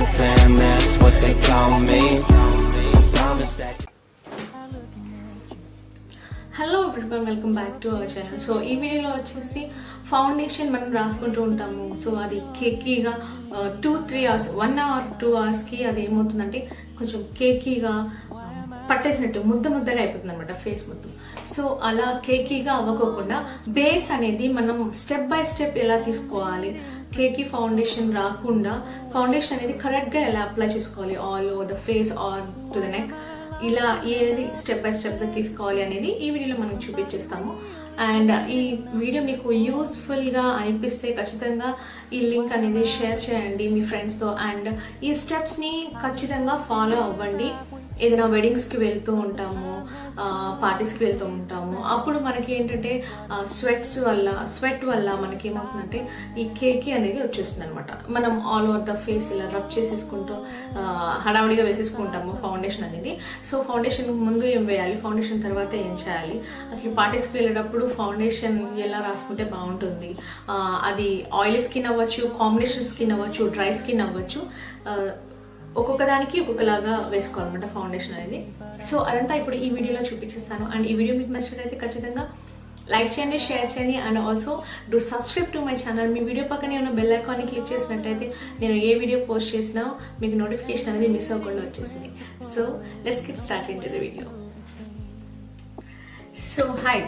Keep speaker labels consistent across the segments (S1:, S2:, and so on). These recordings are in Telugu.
S1: your fam, that's what they call me. I promise that.
S2: Hello everyone welcome back to our channel so ఈ వీడియోలో వచ్చేసి ఫౌండేషన్ మనం రాసుకుంటూ ఉంటాము సో అది కేకీగా two three hours one hour two అవర్స్కి అది ఏమవుతుందంటే కొంచెం కేకీగా పట్టేసినట్టు ముద్ద ముద్దగా అయిపోతుంది అనమాట ఫేస్ మొత్తం సో అలా కేకీగా అవ్వకోకుండా బేస్ అనేది మనం స్టెప్ బై స్టెప్ ఎలా తీసుకోవాలి కేకి ఫౌండేషన్ రాకుండా ఫౌండేషన్ అనేది కరెక్ట్గా ఎలా అప్లై చేసుకోవాలి? All over the face or to the neck ఇలా ఏది స్టెప్ బై స్టెప్గా తీసుకోవాలి అనేది ఈ వీడియోలో మనం చూపించేస్తాము. అండ్ ఈ వీడియో మీకు యూస్ఫుల్గా అనిపిస్తే ఖచ్చితంగా ఈ లింక్ అనేది షేర్ చేయండి మీ ఫ్రెండ్స్తో అండ్ ఈ స్టెప్స్ని ఖచ్చితంగా ఫాలో అవ్వండి. ఏదైనా వెడ్డింగ్స్కి వెళ్తూ ఉంటాము పార్టీస్కి వెళ్తూ ఉంటాము. అప్పుడు మనకి ఏంటంటే స్వెట్స్ వల్ల స్వెట్ వల్ల మనకి ఏమవుతుందంటే ఈ కేకి అనేది వచ్చేస్తుంది అనమాట మనం ఆల్ ఓవర్ ద ఫేస్ ఇలా రబ్ చేసేసుకుంటూ హడావిడిగా వేసేసుకుంటాము ఫౌండేషన్ అనేది. సో ఫౌండేషన్ ముందు ఏం వేయాలి? ఫౌండేషన్ తర్వాత ఏం చేయాలి? అసలు పార్టీస్కి వెళ్ళేటప్పుడు ఫౌండేషన్ ఎలా రాసుకుంటే బాగుంటుంది? అది ఆయిల్ స్కిన్ అవ్వచ్చు కాంబినేషన్ స్కిన్ అవ్వచ్చు డ్రై స్కిన్ అవ్వచ్చు ఒక్కొక్క దానికి ఒక్కొక్కలాగా వేసుకోవాలన్నమాట ఫౌండేషన్ అనేది. సో అదంతా ఇప్పుడు ఈ వీడియోలో చూపించేస్తాను. అండ్ ఈ వీడియో మీకు నచ్చినట్లయితే ఖచ్చితంగా లైక్ చేయండి షేర్ చేయండి. And also do subscribe to my channel me video పక్కనే ఉన్న బెల్ ఐకాన్ని క్లిక్ చేసినట్టయితే నేను ఏ వీడియో పోస్ట్ చేసినా మీకు నోటిఫికేషన్ అనేది మిస్ అవ్వకుండా వచ్చేసింది so let's get started into the video so hi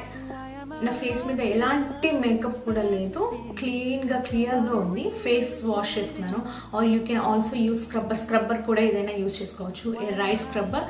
S2: నా ఫేస్ మీద ఎలాంటి మేకప్ కూడా లేదు. క్లీన్గా క్లియర్గా ఉంది. ఫేస్ వాష్ చేసుకున్నాను. Or you can also use scrubber scrubber కూడా ఏదైనా యూస్ చేసుకోవచ్చు. A right scrubber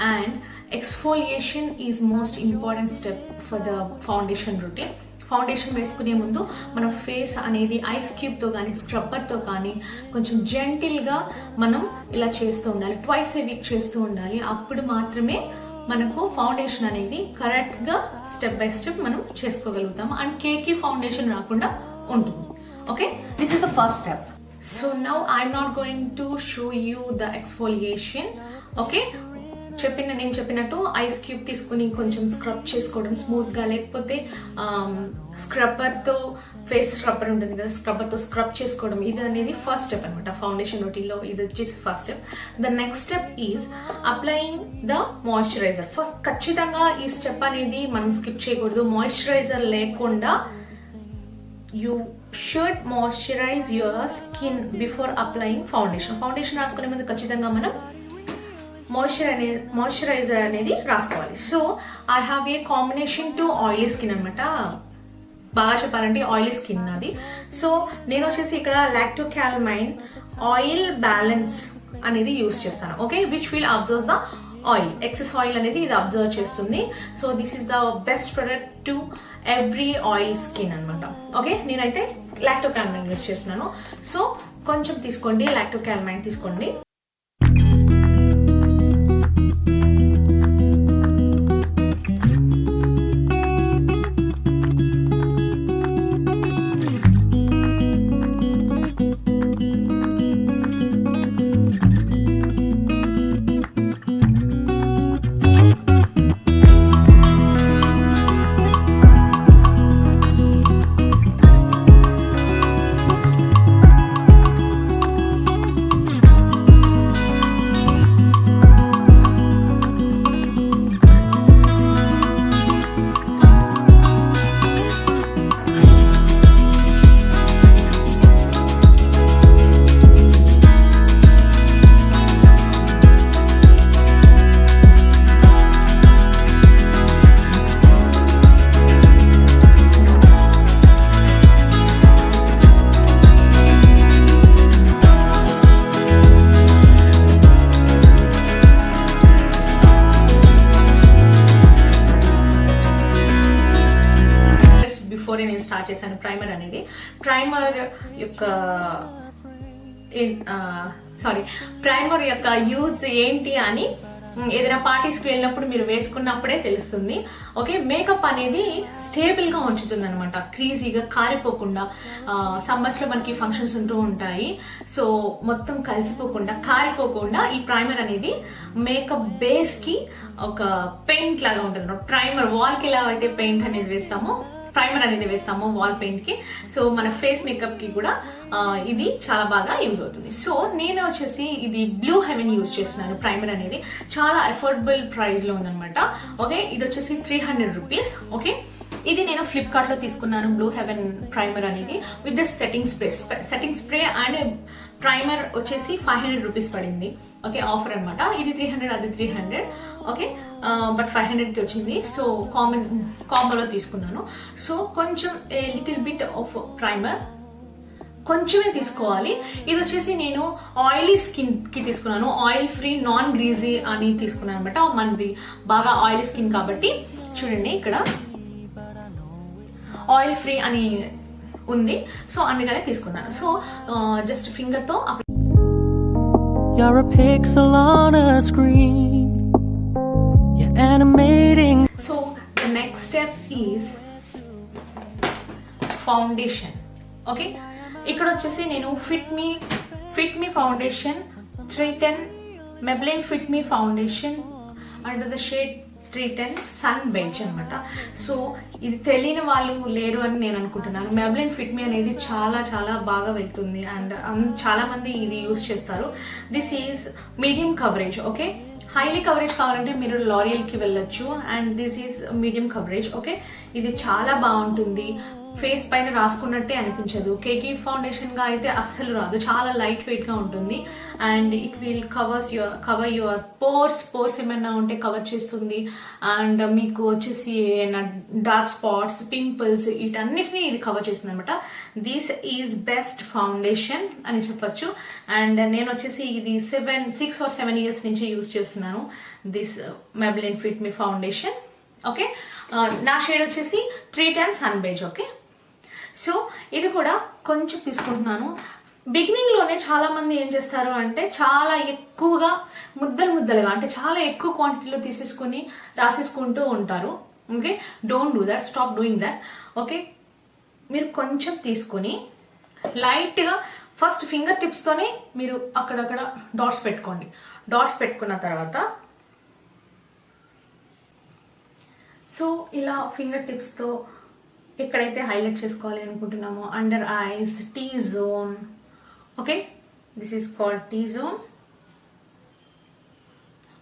S2: and exfoliation is most important step for the foundation routine foundation వేసుకునే ముందు మన ఫేస్ అనేది ఐస్ క్యూబ్తో కానీ స్క్రబ్బర్తో కానీ కొంచెం జెంటిల్గా మనం ఇలా చేస్తూ ఉండాలి. ట్వైస్ ఏ వీక్ చేస్తూ ఉండాలి. అప్పుడు మాత్రమే మనకు ఫౌండేషన్ అనేది కరెక్ట్గా స్టెప్ బై స్టెప్ మనం చేసుకోగలుగుతాము అండ్ కేకీ ఫౌండేషన్ రాకుండా ఉంటుంది. Okay this is the first step so now I'm not going to show you the exfoliation okay చెప్పిన నేను చెప్పినట్టు ఐస్ క్యూబ్ తీసుకుని కొంచెం స్క్రబ్ చేసుకోవడం స్మూత్గా లేకపోతే స్క్రబ్బర్తో ఫేస్ స్క్రబ్బర్ ఉంటుంది కదా స్క్రబ్బర్తో స్క్రబ్ చేసుకోవడం ఇది అనేది ఫస్ట్ స్టెప్ అనమాట ఫౌండేషన్ రొటీన్లో ఇది వచ్చేసి first step the next step is applying the moisturizer first ఖచ్చితంగా ఈ స్టెప్ అనేది మనం స్కిప్ చేయకూడదు. మాయిశ్చరైజర్ లేకుండా you should moisturize your skin before applying foundation foundation రాసుకునే ముందు ఖచ్చితంగా మనం మాయిశ్చర్ అనే మాయిశ్చరైజర్ అనేది రాసుకోవాలి. So I have a combination to oily skin అనమాట బాగా చెప్పాలంటే ఆయిలీ స్కిన్ అది సో నేను వచ్చేసి ఇక్కడ లాక్టో క్యాల్మైన్ ఆయిల్ బ్యాలెన్స్ అనేది యూస్ చేస్తాను. Okay which will absorb the oil excess oil అనేది ఇది అబ్జర్వ్ చేస్తుంది. So this is the best product to every oil skin అనమాట ఓకే నేనైతే లాక్టో క్యాల్మైన్ యూస్ చేస్తున్నాను. సో కొంచెం తీసుకోండి లాక్టో క్యాల్మైన్ తీసుకోండి. చేశాను ప్రైమర్ అనేది. ప్రైమర్ యొక్క సారీ ప్రైమర్ యొక్క యూజ్ ఏంటి అని ఏదైనా పార్టీస్కి వెళ్ళినప్పుడు మీరు వేసుకున్నప్పుడే తెలుస్తుంది. ఓకే మేకప్ అనేది స్టేబుల్గా ఉంచుతుంది అనమాట క్రీజీగా కారిపోకుండా సమ్మర్స్లో మనకి ఫంక్షన్స్ ఉంటూ ఉంటాయి. సో మొత్తం కలిసిపోకుండా కారిపోకుండా ఈ ప్రైమర్ అనేది మేకప్ బేస్కి ఒక పెయింట్ లాగా ఉంటుంది ప్రైమర్ వాల్కి ఎలా అయితే పెయింట్ అనేది వేస్తామో ప్రైమర్ అనేది వేస్తాము వాల్ పెయింట్కి. సో మన ఫేస్ మేకప్కి కూడా ఇది చాలా బాగా యూజ్ అవుతుంది. సో నేను వచ్చేసి ఇది బ్లూ హెవెన్ యూజ్ చేస్తున్నాను ప్రైమర్ అనేది. చాలా అఫోర్డబుల్ ప్రైస్లో ఓకే ఇది వచ్చేసి త్రీ హండ్రెడ్ రూపీస్ ఓకే ఇది నేను ఫ్లిప్కార్ట్లో తీసుకున్నాను బ్లూ హెవెన్ ప్రైమర్ అనేది with the setting spray setting spray and primer వచ్చేసి ఫైవ్ హండ్రెడ్ రూపీస్ పడింది. ఓకే ఆఫర్ అనమాట ఇది త్రీ హండ్రెడ్ అది three hundred okay but five హండ్రెడ్కి వచ్చింది. సో కామన్ కాంబోలో తీసుకున్నాను. సో కొంచెం లిటిల్ బిట్ ఆఫ్ ప్రైమర్ కొంచెమే తీసుకోవాలి. ఇది వచ్చేసి నేను ఆయిలీ స్కిన్కి తీసుకున్నాను. ఆయిల్ ఫ్రీ నాన్ గ్రీజీ అని తీసుకున్నాను అనమాట మనది బాగా ఆయిలీ స్కిన్ కాబట్టి. చూడండి ఇక్కడ. ఆయిల్ ఫ్రీ అని ఉంది. సో అందుకనే తీసుకున్నాను. So just ఫింగర్తో apply
S3: You're a pixel on a screen. You're animating.
S2: So the next step is foundation okay ఇక్కడ వచ్చేసి నేను fit me fit me foundation three ten Maybelline fit me foundation under the shade treat and sun beige అనమాట సో ఇది తెలియని వాళ్ళు లేరు అని నేను అనుకుంటున్నాను. మెబ్లిన్ ఫిట్ మీ అనేది చాలా చాలా బాగా వెళ్తుంది. అండ్ um, చాలా మంది ఇది యూస్ చేస్తారు. This is medium coverage okay highly coverage కావాలంటే మీరు లారియల్కి వెళ్ళొచ్చు. And this is medium coverage okay ఇది చాలా బాగుంటుంది. ఫేస్ పైన రాసుకున్నట్టే అనిపించదు. కేకీ ఫౌండేషన్గా అయితే అస్సలు రాదు. చాలా లైట్ వెయిట్గా ఉంటుంది. And it will covers your cover your pores pores ఏమైనా ఉంటే కవర్ చేస్తుంది. అండ్ మీకు వచ్చేసి డార్క్ స్పాట్స్ పింపుల్స్ వీటన్నిటిని ఇది కవర్ చేస్తుంది అనమాట దిస్ ఈజ్ బెస్ట్ ఫౌండేషన్ అని చెప్పొచ్చు. అండ్ నేను వచ్చేసి ఇది seven six or seven years నుంచి యూస్ చేస్తున్నాను. This Maybelline fit me foundation okay? నా షేడ్ వచ్చేసి three ten sun beige. Okay? So ఇది కూడా కొంచెం తీసుకుంటున్నాను. బిగినింగ్లోనే చాలామంది ఏం చేస్తారు అంటే చాలా ఎక్కువగా ముద్దలు ముద్దలుగా అంటే చాలా ఎక్కువ క్వాంటిటీలో తీసేసుకుని రాసేసుకుంటూ ఉంటారు. Okay don't do that stop doing that okay మీరు కొంచెం తీసుకొని లైట్గా ఫస్ట్ ఫింగర్ టిప్స్తోనే మీరు అక్కడక్కడ డాట్స్ పెట్టుకోండి. డాట్స్ పెట్టుకున్న తర్వాత సో ఇలా ఫింగర్ టిప్స్తో ఎక్కడైతే హైలైట్ చేసుకోవాలి అనుకుంటున్నామో under eyes T zone okay this is called T zone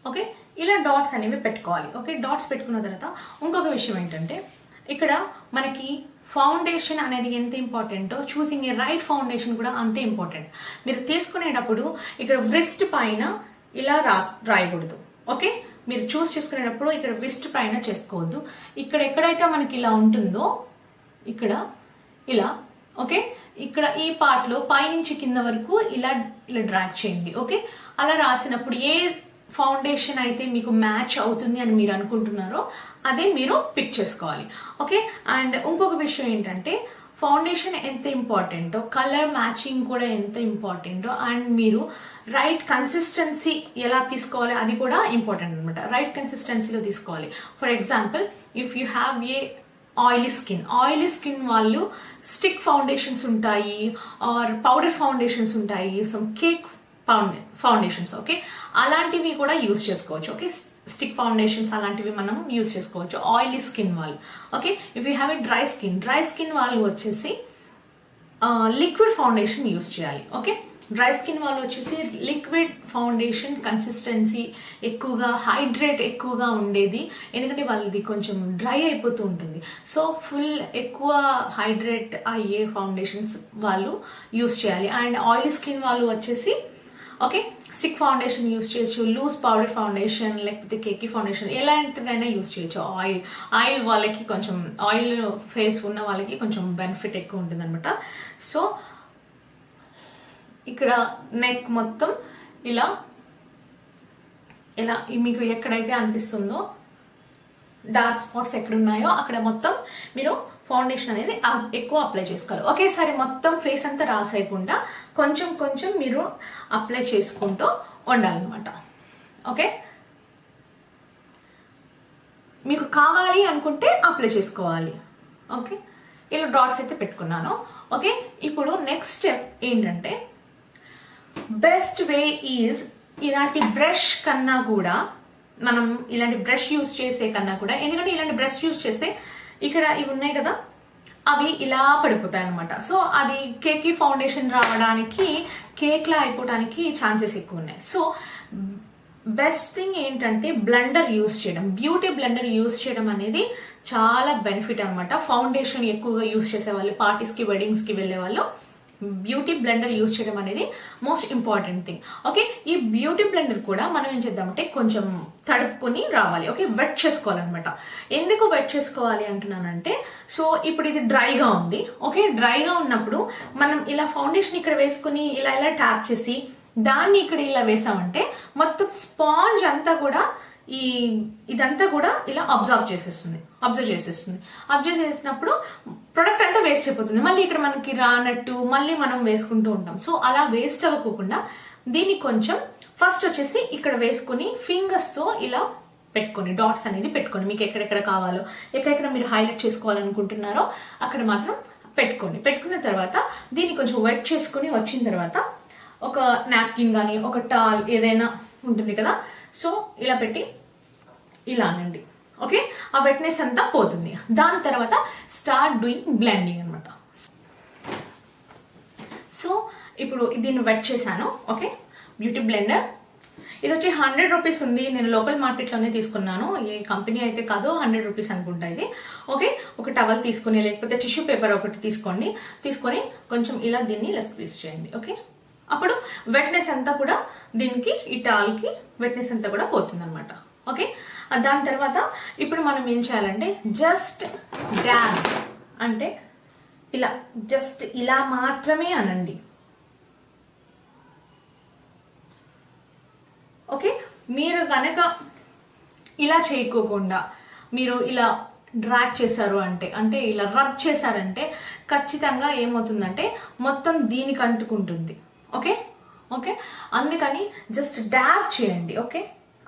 S2: okay ఇలా డాట్స్ అనేవి పెట్టుకోవాలి. ఓకే డాట్స్ పెట్టుకున్న తర్వాత ఇంకొక విషయం ఏంటంటే ఇక్కడ మనకి ఫౌండేషన్ అనేది ఎంత ఇంపార్టెంటో చూసింగ్ ఏ రైట్ ఫౌండేషన్ కూడా అంతే ఇంపార్టెంట్ మీరు తీసుకునేటప్పుడు ఇక్కడ వ్రిస్ట్ పైన ఇలా రాస్ రాయకూడదు. ఓకే మీరు చూస్ చేసుకునేటప్పుడు ఇక్కడ వ్రిస్ట్ పైన చేసుకోవద్దు. ఇక్కడ ఎక్కడైతే మనకి ఇలా ఉంటుందో ఇక్కడ ఇలా ఓకే? ఇక్కడ ఈ పార్ట్లో పైనుంచి కింద వరకు ఇలా ఇలా డ్రాగ్ చేయండి ఓకే? అలా రాసినప్పుడు ఏ ఫౌండేషన్ అయితే మీకు మ్యాచ్ అవుతుంది అని మీరు అనుకుంటున్నారో అదే మీరు పిక్ చేసుకోవాలి ఓకే? అండ్ ఇంకొక విషయం ఏంటంటే ఫౌండేషన్ ఎంత ఇంపార్టెంటో కలర్ మ్యాచింగ్ కూడా ఎంత ఇంపార్టెంటో అండ్ మీరు రైట్ కన్సిస్టెన్సీ ఎలా తీసుకోవాలి అది కూడా ఇంపార్టెంట్ అనమాట రైట్ కన్సిస్టెన్సీలో తీసుకోవాలి. For example if you have a oily skin oily skin వాళ్ళు స్టిక్ ఫౌండేషన్స్ ఉంటాయి ఆర్ పౌడర్ ఫౌండేషన్స్ ఉంటాయి సమ్ కేక్ ఫౌండేషన్స్ ఓకే అలాంటివి కూడా యూస్ చేసుకోవచ్చు ఓకే స్టిక్ ఫౌండేషన్స్ అలాంటివి మనం యూస్ చేసుకోవచ్చు ఆయిలీ స్కిన్ వాళ్ళు okay if you have a dry skin dry skin వాళ్ళు వచ్చేసి లిక్విడ్ ఫౌండేషన్ యూస్ చేయాలి ఓకే డ్రై స్కిన్ వాళ్ళు వచ్చేసి లిక్విడ్ ఫౌండేషన్ కన్సిస్టెన్సీ ఎక్కువగా హైడ్రేట్ ఎక్కువగా ఉండేది. ఎందుకంటే వాళ్ళది కొంచెం డ్రై అయిపోతూ ఉంటుంది. సో ఫుల్ ఎక్కువ హైడ్రేట్ అయ్యే ఫౌండేషన్స్ వాళ్ళు యూస్ చేయాలి. అండ్ ఆయిల్ స్కిన్ వాళ్ళు వచ్చేసి ఓకే స్టిక్ ఫౌండేషన్ యూస్ చేయొచ్చు లూజ్ పౌడర్ ఫౌండేషన్ లేకపోతే కేకీ ఫౌండేషన్ ఎలాంటిదైనా యూస్ చేయొచ్చు. ఆయిల్ ఆయిల్ వాళ్ళకి కొంచెం ఆయిల్ ఫేస్ ఉన్న వాళ్ళకి కొంచెం బెనిఫిట్ ఎక్కువ ఉంటుంది అనమాట సో ఇక్కడ నెక్ మొత్తం ఇలా ఇలా మీకు ఎక్కడైతే అనిపిస్తుందో డార్క్ స్పాట్స్ ఎక్కడున్నాయో అక్కడ మొత్తం మీరు ఫౌండేషన్ అనేది ఎక్కువ అప్లై చేసుకోవాలి. ఒకేసారి మొత్తం ఫేస్ అంతా రాసేయకుండా కొంచెం కొంచెం మీరు అప్లై చేసుకుంటూ ఉండాలన్నమాట. ఓకే? మీకు కావాలి అనుకుంటే అప్లై చేసుకోవాలి. ఓకే? ఇలా డాట్స్ అయితే పెట్టుకున్నాను. ఓకే? ఇప్పుడు నెక్స్ట్ స్టెప్ ఏంటంటే బెస్ట్ వే ఈజ్ ఇలాంటి బ్రష్ కన్నా కూడా మనం ఇలాంటి బ్రష్ యూస్ చేసే కన్నా కూడా ఎందుకంటే ఇలాంటి బ్రష్ యూస్ చేస్తే ఇక్కడ ఇవి ఉన్నాయి కదా అవి ఇలా పడిపోతాయి అనమాట సో అది కేక్ ఫౌండేషన్ రావడానికి కేక్ లా అయిపోవడానికి ఛాన్సెస్ ఎక్కువ ఉన్నాయి. సో బెస్ట్ థింగ్ ఏంటంటే బ్లెండర్ యూస్ చేయడం. బ్యూటీ బ్లెండర్ యూస్ చేయడం అనేది చాలా బెనిఫిట్ అనమాట ఫౌండేషన్ ఎక్కువగా యూస్ చేసే వాళ్ళు పార్టీస్కి వెడ్డింగ్స్కి వెళ్ళే వాళ్ళు బ్యూటీ బ్లెండర్ యూస్ చేయడం అనేది మోస్ట్ ఇంపార్టెంట్ థింగ్. ఓకే? ఈ బ్యూటీ బ్లెండర్ కూడా మనం ఏం చేద్దామంటే కొంచెం తడుపుకొని రావాలి. ఓకే? వెట్ చేసుకోవాలన్నమాట. ఎందుకు వెట్ చేసుకోవాలి అంటున్నానంటే సో ఇప్పుడు ఇది డ్రైగా ఉంది. ఓకే? డ్రైగా ఉన్నప్పుడు మనం ఇలా ఫౌండేషన్ ఇక్కడ వేసుకుని ఇలా ఇలా ట్యాప్ చేసి దాన్ని ఇక్కడ ఇలా వేసామంటే మొత్తం స్పాంజ్ అంతా కూడా ఈ ఇదంతా కూడా ఇలా అబ్జర్వ్ చేసేస్తుంది. అబ్జర్వ్ చేసేస్తుంది. అబ్జర్వ్ చేసినప్పుడు ప్రొడక్ట్ అంతా వేస్ట్ అయిపోతుంది. మళ్ళీ ఇక్కడ మనకి రానట్టు మళ్ళీ మనం వేసుకుంటూ ఉంటాం. సో అలా వేస్ట్ అవ్వకుండా దీన్ని కొంచెం ఫస్ట్ వచ్చేసి ఇక్కడ వేసుకుని ఫింగర్స్తో ఇలా పెట్టుకొని డాట్స్ అనేది పెట్టుకొని మీకు ఎక్కడెక్కడ కావాలో ఎక్కడెక్కడ మీరు హైలైట్ చేసుకోవాలనుకుంటున్నారో అక్కడ మాత్రం పెట్టుకోండి పెట్టుకున్న తర్వాత దీన్ని కొంచెం వెట్ చేసుకుని వచ్చిన తర్వాత ఒక నాప్కిన్ కానీ ఒక టాల్ ఏదైనా ఉంటుంది కదా. సో ఇలా పెట్టి ఇలా అనండి. ఓకే? ఆ వెట్నెస్ అంతా పోతుంది. దాని తర్వాత స్టార్ట్ డూయింగ్ బ్లెండింగ్ అనమాట సో ఇప్పుడు దీన్ని వెట్ చేశాను. ఓకే? Beauty blender. ఇది వచ్చి హండ్రెడ్ రూపీస్ ఉంది. నేను లోకల్ మార్కెట్లోనే తీసుకున్నాను. ఏ కంపెనీ అయితే కాదు హండ్రెడ్ రూపీస్ అనుకుంటా ఇది. ఓకే? ఒక టవల్ తీసుకొని లేకపోతే టిష్యూ పేపర్ ఒకటి తీసుకోండి. తీసుకొని కొంచెం ఇలా దీన్ని ఇలా స్క్వీజ్ చేయండి. ఓకే? అప్పుడు వెట్నెస్ అంతా కూడా దీనికి ఈ టాల్కి వెట్నెస్ అంతా కూడా పోతుంది అనమాట ఓకే? దాని తర్వాత ఇప్పుడు మనం ఏం చేయాలంటే జస్ట్ డ్యాబ్ అంటే ఇలా జస్ట్ ఇలా మాత్రమే అనండి. ఓకే మీరు కనుక ఇలా చేయకోకుండా మీరు ఇలా డ్రాక్ చేశారు అంటే అంటే ఇలా రబ్ చేశారంటే ఖచ్చితంగా ఏమవుతుందంటే మొత్తం దీనికి అంటుకుంటుంది. ఓకే ఓకే అందుకని జస్ట్ డ్యాబ్ చేయండి. ఓకే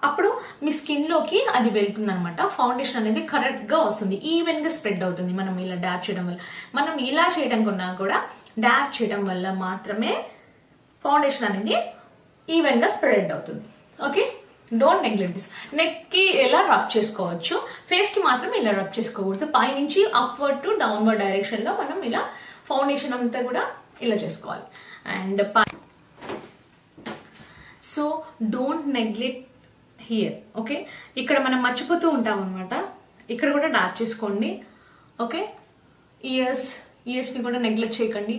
S2: అప్పుడు మీ స్కిన్లోకి అది వెళ్తుంది అనమాట ఫౌండేషన్ అనేది కరెక్ట్గా వస్తుంది. ఈవెన్గా స్ప్రెడ్ అవుతుంది. మనం ఇలా డ్యాబ్ చేయడం వల్ల. మనం ఇలా చేయడం కన్నా కూడా డ్యాబ్ చేయడం వల్ల మాత్రమే ఫౌండేషన్ అనేది ఈవెన్గా స్ప్రెడ్ అవుతుంది. ఓకే డోంట్ నెగ్లెక్ట్ దిస్ నెక్కి ఎలా రబ్ చేసుకోవచ్చు? ఫేస్కి మాత్రం ఇలా రబ్ చేసుకోకూడదు. పైనుంచి అప్వర్డ్ టు డౌన్వర్డ్ డైరెక్షన్లో మనం ఇలా ఫౌండేషన్ అంతా కూడా ఇలా చేసుకోవాలి. And so don't neglect here okay ఇక్కడ మనం మర్చిపోతూ ఉంటాం అనమాట ఇక్కడ కూడా డాప్ చేసుకోండి ఓకే ఇయర్స్ ఇయర్స్ని కూడా నెగ్లెక్ట్ చేయకండి.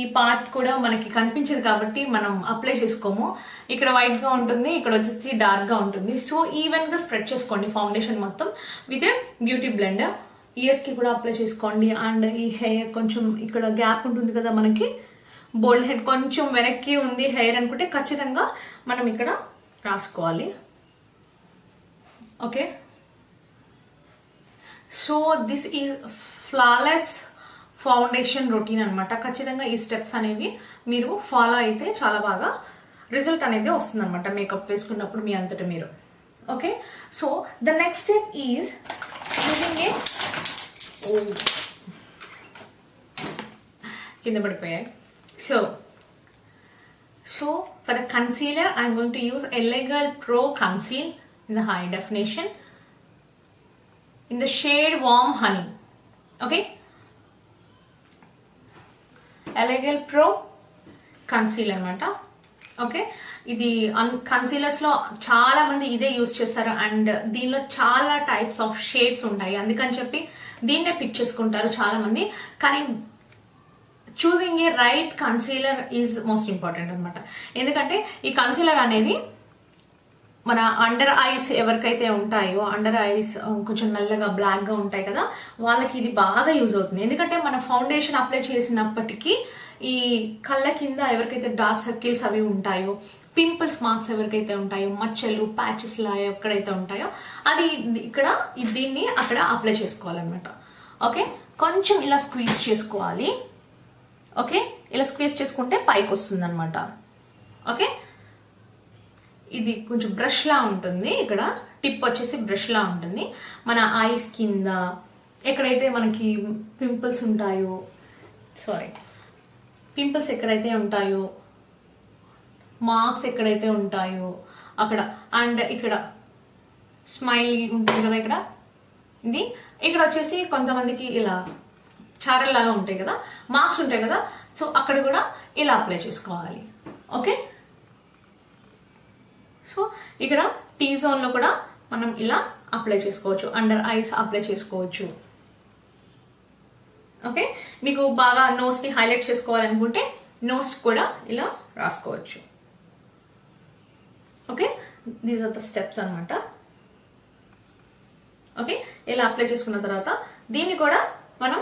S2: ఈ పార్ట్ కూడా మనకి కనిపించదు కాబట్టి మనం అప్లై చేసుకోము. ఇక్కడ వైట్గా ఉంటుంది ఇక్కడ వచ్చేసి డార్క్గా ఉంటుంది. సో ఈవెన్గా స్ప్రెడ్ చేసుకోండి ఫౌండేషన్ మొత్తం విత్ బ్యూటీ బ్లెండర్ ఇయర్స్కి కూడా అప్లై చేసుకోండి. అండ్ ఈ హెయిర్ కొంచెం ఇక్కడ గ్యాప్ ఉంటుంది కదా మనకి. బోల్డ్ హెడ్ కొంచెం వెనక్కి ఉంది హెయిర్ అనుకుంటే ఖచ్చితంగా మనం ఇక్కడ రాసుకోవాలి. Okay so this is flawless foundation routine అనమాట ఖచ్చితంగా ఈ స్టెప్స్ అనేవి మీరు ఫాలో అయితే చాలా బాగా రిజల్ట్ అనేది వస్తుంది అనమాట మేకప్ వేసుకున్నప్పుడు మీ అంతట మీరు. Okay so the next step is using a కింద పడిపోయాయి. So so for the concealer I'm going to use LA Girl pro conceal in the high definition. In the shade Warm Honey. Okay? LA Girl pro conceal అనమాట ఓకే ఇది కన్సీలర్స్లో చాలా మంది ఇదే యూస్ చేస్తారు. అండ్ దీనిలో చాలా టైప్స్ ఆఫ్ షేడ్స్ ఉంటాయి. అందుకని చెప్పి దీన్నే పిక్ చేసుకుంటారు చాలా మంది. కానీ choosing a right concealer is most important అనమాట ఎందుకంటే ఈ కన్సీలర్ అనేది మన అండర్ ఐస్ ఎవరికైతే ఉంటాయో అండర్ ఐస్ కొంచెం నల్లగా బ్లాక్గా ఉంటాయి కదా వాళ్ళకి ఇది బాగా యూజ్ అవుతుంది. ఎందుకంటే మన ఫౌండేషన్ అప్లై చేసినప్పటికీ ఈ కళ్ళ కింద ఎవరికైతే డార్క్ సర్కిల్స్ అవి ఉంటాయో పింపుల్స్ మార్క్స్ ఎవరికైతే ఉంటాయో మచ్చలు ప్యాచెస్ లా ఎక్కడైతే ఉంటాయో అది ఇక్కడ దీన్ని అక్కడ అప్లై చేసుకోవాలన్నమాట. ఓకే కొంచెం ఇలా స్క్వీజ్ చేసుకోవాలి. ఓకే ఇలా స్క్వీజ్ చేసుకుంటే పైకి వస్తుంది అనమాట ఓకే ఇది కొంచెం బ్రష్ లా ఉంటుంది. ఇక్కడ టిప్ వచ్చేసి బ్రష్ లా ఉంటుంది. మన ఐస్ కింద ఎక్కడైతే మనకి పింపుల్స్ ఉంటాయో సారీ పింపుల్స్ ఎక్కడైతే ఉంటాయో మార్క్స్ ఎక్కడైతే ఉంటాయో అక్కడ అండ్ ఇక్కడ స్మైల్ ఉంటుంది కదా ఇక్కడ? ఇది ఇక్కడ వచ్చేసి కొంతమందికి ఇలా చారల్లాగా ఉంటాయి కదా మార్క్స్ ఉంటాయి కదా సో అక్కడ కూడా ఇలా అప్లై చేసుకోవాలి. ఓకే సో ఇక్కడ టీ జోన్లో కూడా మనం ఇలా అప్లై చేసుకోవచ్చు. అండర్ ఐస్ అప్లై చేసుకోవచ్చు. ఓకే మీకు బాగా నోస్ని హైలైట్ చేసుకోవాలనుకుంటే నోస్ కూడా ఇలా రాసుకోవచ్చు. Okay these are the steps అనమాట ఓకే ఇలా అప్లై చేసుకున్న తర్వాత దీన్ని కూడా మనం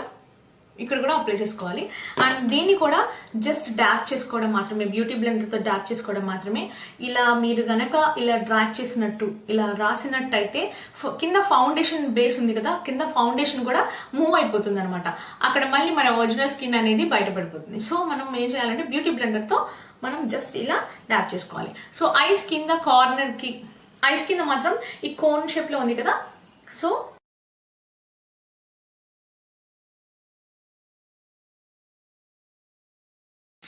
S2: ఇక్కడ కూడా అప్లై చేసుకోవాలి. అండ్ దీన్ని కూడా జస్ట్ డ్యాప్ చేసుకోవడం మాత్రమే బ్యూటీ బ్లెండర్తో డ్యాప్ చేసుకోవడం మాత్రమే. ఇలా మీరు గనక ఇలా డ్రాక్ చేసినట్టు ఇలా రాసినట్టయితే ఫ- కింద ఫౌండేషన్ బేస్ ఉంది కదా కింద ఫౌండేషన్ కూడా మూవ్ అయిపోతుంది అనమాట అక్కడ మళ్ళీ మన ఒరిజినల్ స్కిన్ అనేది బయటపడిపోతుంది. సో మనం ఏం చేయాలంటే బ్యూటీ బ్లెండర్తో మనం జస్ట్ ఇలా డ్యాప్ చేసుకోవాలి. సో ఐస్ కింద కార్నర్కి ఐస్ కింద మాత్రం ఈ కోన్ షేప్లో ఉంది కదా. సో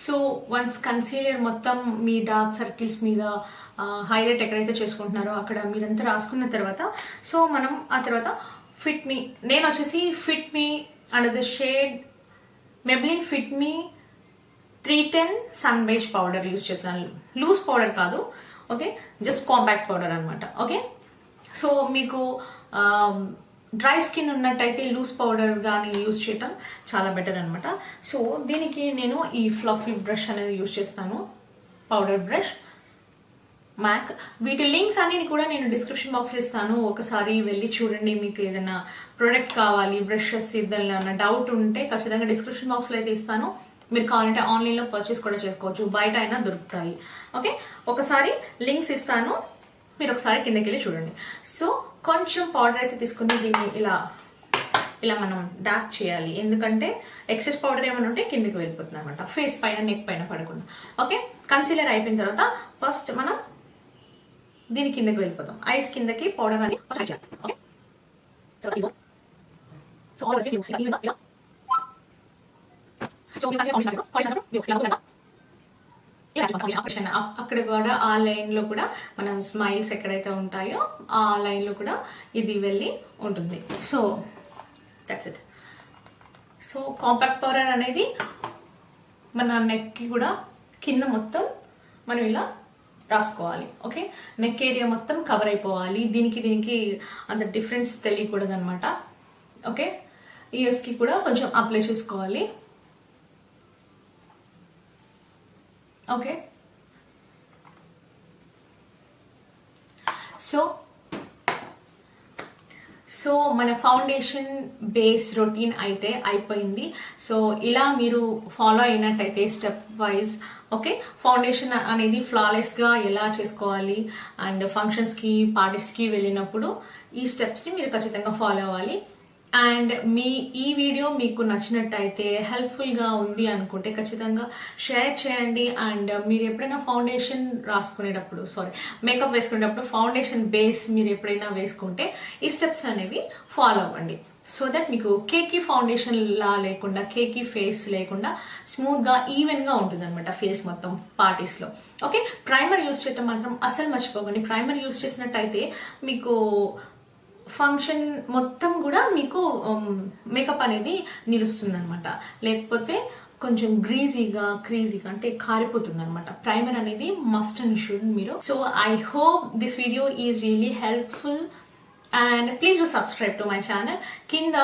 S2: సో వన్స్ కన్సీలర్ మొత్తం మీ డార్క్ సర్కిల్స్ మీద హైలైట్ ఎక్కడైతే చేసుకుంటున్నారో అక్కడ మీరంతా రాసుకున్న తర్వాత సో మనం ఆ తర్వాత ఫిట్ మీ నేను వచ్చేసి Fit Me and the shade Maybelline Fit Me three ten sun beige powder use చేస్తాను. లూజ్ పౌడర్ కాదు ఓకే జస్ట్ కాంపాక్ట్ పౌడర్ అనమాట ఓకే సో మీకు డ్రై స్కిన్ ఉన్నట్టయితే లూజ్ పౌడర్ కానీ యూస్ చేయటం చాలా బెటర్ అనమాట సో దీనికి నేను ఈ ఫ్లఫీ బ్రష్ అనేది యూస్ చేస్తాను. Powder brush. మ్యాక్. వీటి లింక్స్ అన్ని కూడా నేను డిస్క్రిప్షన్ బాక్స్లో ఇస్తాను. ఒకసారి వెళ్ళి చూడండి మీకు ఏదైనా ప్రోడక్ట్ కావాలి బ్రషెస్ ఏదైనా డౌట్ ఉంటే ఖచ్చితంగా డిస్క్రిప్షన్ బాక్స్లో అయితే ఇస్తాను. మీరు కావాలంటే ఆన్లైన్లో పర్చేస్ కూడా చేసుకోవచ్చు. బయట అయినా దొరుకుతాయి. ఓకే? ఒకసారి లింక్స్ ఇస్తాను. మీరు ఒకసారి కిందకి వెళ్ళి చూడండి. సో కొంచెం పౌడర్ అయితే తీసుకుని దీన్ని ఇలా ఇలా మనం డాప్ చేయాలి. ఎందుకంటే ఎక్సెస్ పౌడర్ ఏమైనా ఉంటే కిందకి వెళ్ళిపోతుంది అనమాట. ఫేస్ పైన నెక్ పైన పడకుండా. ఓకే కన్సీలర్ అయిపోయిన తర్వాత ఫస్ట్ మనం దీని కిందకి వెళ్ళిపోతాం. ఐస్ కిందకి పౌడర్ అని సో అక్కడ కూడా ఆ లైన్లో కూడా మన స్మైల్స్ ఎక్కడైతే ఉంటాయో ఆ లైన్లో కూడా ఇది వెళ్ళి ఉంటుంది. So that's it so compact powder అనేది మన నెక్కి కూడా కింద మొత్తం మనం ఇలా రాసుకోవాలి ఓకే నెక్ ఏరియా మొత్తం కవర్ అయిపోవాలి. దీనికి దీనికి అంత డిఫరెన్స్ తెలియకూడదు అనమాట ఓకే ఇయర్స్కి కూడా కొంచెం అప్లై చేసుకోవాలి. ఓకే సో సో మన ఫౌండేషన్ బేస్ రొటీన్ అయితే అయిపోయింది. సో ఇలా మీరు ఫాలో అయినట్టయితే స్టెప్ వైజ్ ఓకే ఫౌండేషన్ అనేది ఫ్లాలెస్గా ఎలా చేసుకోవాలి? అండ్ ఫంక్షన్స్కి పార్టీస్కి వెళ్ళినప్పుడు ఈ స్టెప్స్ని మీరు ఖచ్చితంగా ఫాలో అవ్వాలి. అండ్ మీ ఈ వీడియో మీకు నచ్చినట్టయితే హెల్ప్ఫుల్గా ఉంది అనుకుంటే ఖచ్చితంగా షేర్ చేయండి. అండ్ మీరు ఎప్పుడైనా ఫౌండేషన్ రాసుకునేటప్పుడు సారీ మేకప్ వేసుకునేటప్పుడు ఫౌండేషన్ బేస్ మీరు ఎప్పుడైనా వేసుకుంటే ఈ స్టెప్స్ అనేవి ఫాలో అవ్వండి. సో దట్ మీకు కేకీ ఫౌండేషన్ లా లేకుండా కేకీ ఫేస్ లేకుండా స్మూత్గా ఈవెన్గా ఉంటుంది అనమాట ఫేస్ మొత్తం పార్టీస్లో ఓకే ప్రైమర్ యూస్ చేయటం మాత్రం అసలు మర్చిపోకండి. ప్రైమర్ యూస్ చేసినట్టయితే మీకు ఫంక్షన్ మొత్తం కూడా మీకు um, మేకప్ అనేది నిలుస్తుంది అనమాట లేకపోతే కొంచెం గ్రీజీగా క్రీజీగా అంటే కారిపోతుంది అనమాట ప్రైమర్ అనేది మస్ట్ అండ్ షుడ్ మీరు. So I hope this video is really helpful and please do subscribe to my channel కింద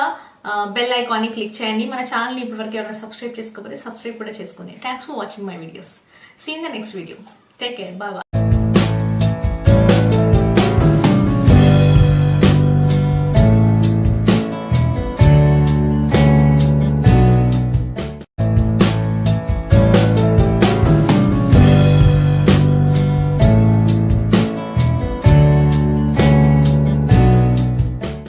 S2: బెల్ ఐకాన్ని క్లిక్ చేయండి. మన ఛానల్ని ఇప్పటివరకు ఎవరైనా సబ్స్క్రైబ్ చేసుకోకపోతే సబ్స్క్రైబ్ కూడా చేసుకోండి. Thanks for watching my videos see in the next video take care bye